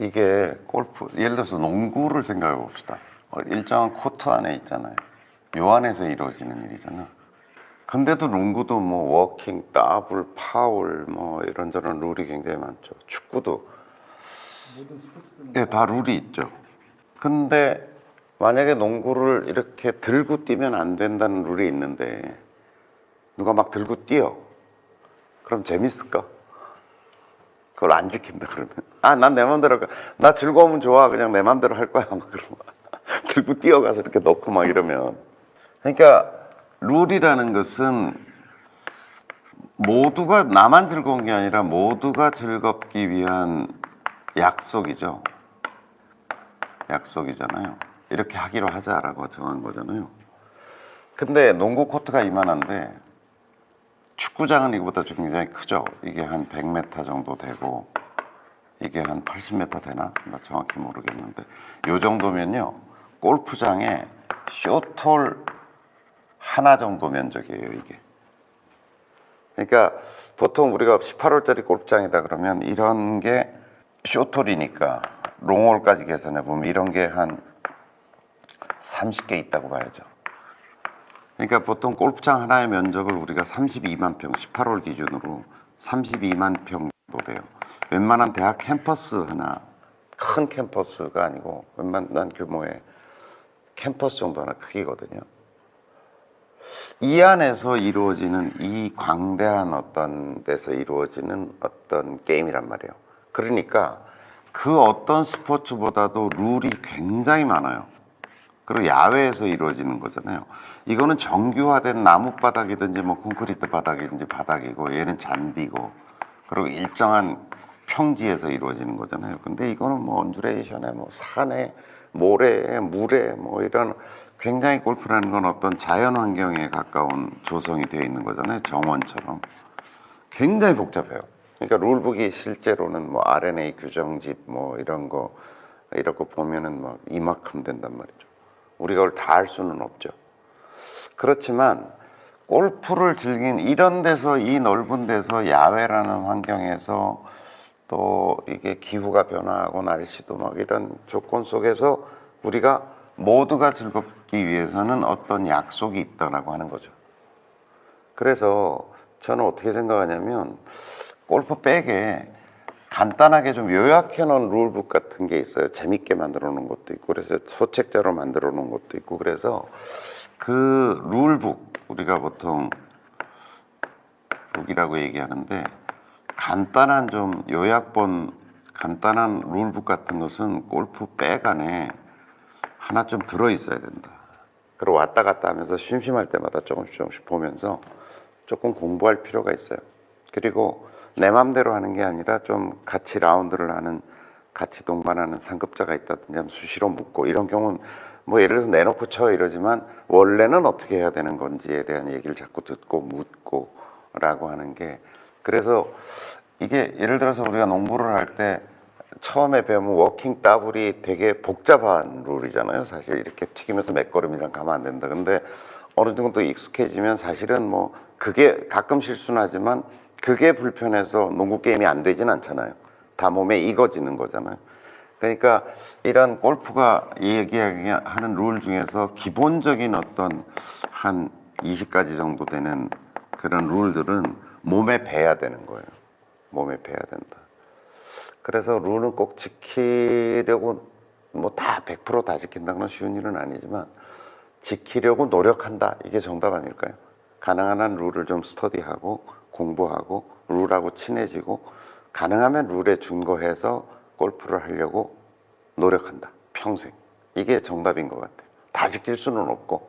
이게 골프 예를 들어서 농구를 생각해 봅시다. 어, 일정한 코트 안에 있잖아요. 요 안에서 이루어지는 일이잖아. 근데도 농구도 뭐 워킹, 더블, 파울 뭐 이런저런 룰이 굉장히 많죠. 축구도 예, 다 룰이 있죠. 근데 만약에 농구를 이렇게 들고 뛰면 안 된다는 룰이 있는데 누가 막 들고 뛰어. 그럼 재밌을까? 그걸 안 지킨다 그러면. 아 난 내 맘대로 할 거야. 나 즐거우면 좋아. 그냥 내 맘대로 할 거야. 막 그러면 들고 뛰어가서 이렇게 넣고 막 이러면. 그러니까 룰이라는 것은 모두가 나만 즐거운 게 아니라 모두가 즐겁기 위한 약속이죠. 약속이잖아요. 이렇게 하기로 하자라고 정한 거잖아요. 근데 농구 코트가 이만한데 축구장은 이거보다 좀 굉장히 크죠. 이게 한 100m 정도 되고 이게 한 80m 되나? 나 정확히 모르겠는데 요 정도면요. 골프장에 쇼톨 하나 정도 면적이에요, 이게. 그러니까 보통 우리가 18홀짜리 골프장이다 그러면 이런 게 쇼톨이니까 롱홀까지 계산해 보면 이런 게 한 30개 있다고 봐야죠. 그러니까 보통 골프장 하나의 면적을 우리가 32만 평, 18홀 기준으로 32만 평 정도 돼요. 웬만한 대학 캠퍼스 하나, 큰 캠퍼스가 아니고 웬만한 규모의 캠퍼스 정도 하나 크기거든요. 이 안에서 이루어지는 이 광대한 어떤 데서 이루어지는 어떤 게임이란 말이에요. 그러니까 그 어떤 스포츠보다도 룰이 굉장히 많아요. 그리고 야외에서 이루어지는 거잖아요. 이거는 정규화된 나무 바닥이든지 뭐 콘크리트 바닥이든지 바닥이고 얘는 잔디고 그리고 일정한 평지에서 이루어지는 거잖아요. 근데 이거는 뭐 언주레이션에 뭐 산에 모래에 물에 뭐 이런 굉장히 골프라는 건 어떤 자연 환경에 가까운 조성이 되어 있는 거잖아요. 정원처럼. 굉장히 복잡해요. 그러니까 룰북이 실제로는 뭐 R&A 규정집 뭐 이런 거거 보면은 막 이만큼 된단 말이죠. 우리가 그걸 다 할 수는 없죠. 그렇지만 골프를 즐긴 이런 데서 이 넓은 데서 야외라는 환경에서 또 이게 기후가 변화하고 날씨도 막 이런 조건 속에서 우리가 모두가 즐겁기 위해서는 어떤 약속이 있다라고 하는 거죠. 그래서 저는 어떻게 생각하냐면 골프 백에 간단하게 좀 요약해 놓은 룰북 같은 게 있어요. 재밌게 만들어 놓은 것도 있고 그래서 소책자로 만들어 놓은 것도 있고 그래서 그 룰북 우리가 보통 북이라고 얘기하는데 간단한 좀 요약본 간단한 룰북 같은 것은 골프 백 안에 하나 좀 들어 있어야 된다. 그리고 왔다 갔다 하면서 심심할 때마다 조금씩 조금씩 보면서 조금 공부할 필요가 있어요. 그리고 내 맘대로 하는 게 아니라 좀 같이 라운드를 하는 같이 동반하는 상급자가 있다든지 수시로 묻고 이런 경우는 뭐 예를 들어서 내놓고 쳐 이러지만 원래는 어떻게 해야 되는 건지에 대한 얘기를 자꾸 듣고 묻고 라고 하는 게 그래서 이게 예를 들어서 우리가 농구를 할 때 처음에 배우면 워킹 더블이 되게 복잡한 룰이잖아요. 사실 이렇게 튀기면서 맥걸음이랑 가면 안 된다. 근데 어느 정도 익숙해지면 사실은 뭐 그게 가끔 실수는 하지만 그게 불편해서 농구 게임이 안 되진 않잖아요. 다 몸에 익어지는 거잖아요. 그러니까 이런 골프가 얘기하는 룰 중에서 기본적인 어떤 한 20가지 정도 되는 그런 룰들은 몸에 배야 되는 거예요. 몸에 배야 된다. 그래서 룰은 꼭 지키려고 뭐 다 100%다 지킨다는 건 쉬운 일은 아니지만 지키려고 노력한다. 이게 정답 아닐까요? 가능한 한 룰을 좀 스터디하고 공부하고 룰하고 친해지고 가능하면 룰에 준거해서 골프를 하려고 노력한다. 평생. 이게 정답인 것 같아요. 다 지킬 수는 없고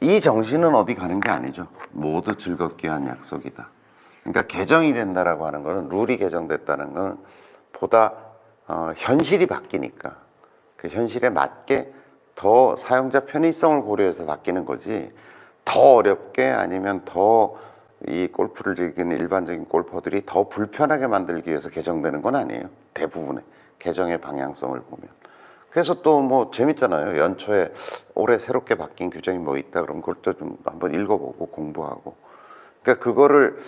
이 정신은 어디 가는 게 아니죠. 모두 즐겁게 한 약속이다. 그러니까 개정이 된다라고 하는 거는 룰이 개정됐다는 건 보다 어, 현실이 바뀌니까 그 현실에 맞게 더 사용자 편의성을 고려해서 바뀌는 거지 더 어렵게 아니면 더 이 골프를 즐기는 일반적인 골퍼들이 더 불편하게 만들기 위해서 개정되는 건 아니에요. 대부분의 개정의 방향성을 보면. 그래서 또 뭐 재밌잖아요. 연초에 올해 새롭게 바뀐 규정이 뭐 있다 그러면 그것도 좀 한번 읽어보고 공부하고. 그러니까 그거를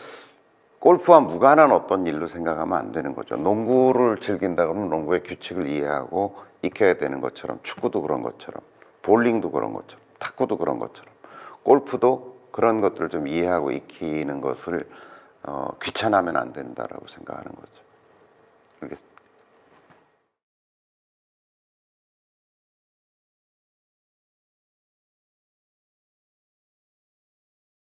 골프와 무관한 어떤 일로 생각하면 안 되는 거죠. 농구를 즐긴다 그러면 농구의 규칙을 이해하고 익혀야 되는 것처럼 축구도 그런 것처럼 볼링도 그런 것처럼 탁구도 그런 것처럼 골프도 그런 것들을 좀 이해하고 익히는 것을 어, 귀찮아하면 안 된다라고 생각하는 거죠. 알겠-